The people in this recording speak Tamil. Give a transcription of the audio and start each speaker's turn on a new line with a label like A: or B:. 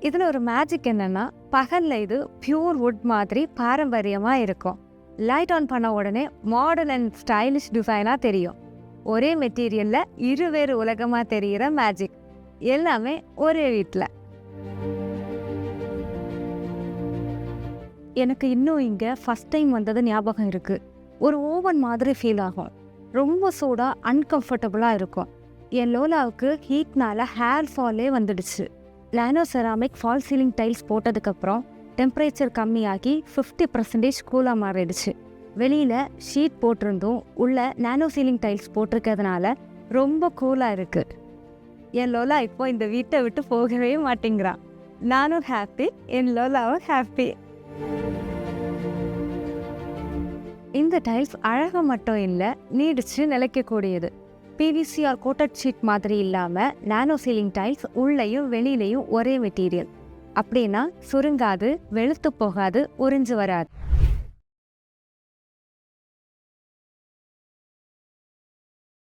A: இதில் ஒரு மேஜிக் என்னென்னா பகலில் இது பியூர் வுட் மாதிரி பாரம்பரியமாக இருக்கும். லைட் ஆன் பண்ண உடனே மாடர்ன் அண்ட் ஸ்டைலிஷ் டிசைனாக தெரியும். ஒரே மெட்டீரியலில் இருவேறு உலகமாக தெரிகிற மேஜிக் எல்லாமே ஒரே வீட்டில் எனக்கு இன்னும் இங்கே ஃபஸ்ட் டைம் வந்தது ஞாபகம் இருக்குது ஒரு ஓவன் மாதிரி ஃபீல் ஆகும். ரொம்ப சூடாக அன்கம்ஃபர்டபுளாக இருக்கும். என் லோலாவுக்கு ஹீட்னால ஹேர் ஃபாலே வந்துடுச்சு. லேனோசெராமிக் ஃபால் சீலிங் டைல்ஸ் போட்டதுக்கப்புறம் டெம்பரேச்சர் கம்மியாகி ஃபிஃப்டி பர்சன்டேஜ் கூலாக மாறிடுச்சு. வெளியில் ஷீட் போட்டிருந்தும் உள்ள நானோ சீலிங் டைல்ஸ் போட்டிருக்கிறதுனால ரொம்ப கூலாக இருக்குது என் லோலா இப்போ இந்த வீட்டை விட்டு போகவே மாட்டேங்கிறான். நானும் ஹாப்பி என் லோலாவும் ஹாப்பி இந்த டைல்ஸ் அழகாக மட்டும் இல்லை நீடிச்சு நிலைக்கக்கூடியது. பிவிசிஆர் கோட்டட் ஷீட் மாதிரி இல்லாமல் நானோ சீலிங் டைல்ஸ் உள்ளேயும் வெளியிலையும் ஒரே மெட்டீரியல் அப்படின்னா சுருங்காது வெளுத்து போகாது உறிஞ்சு வராது.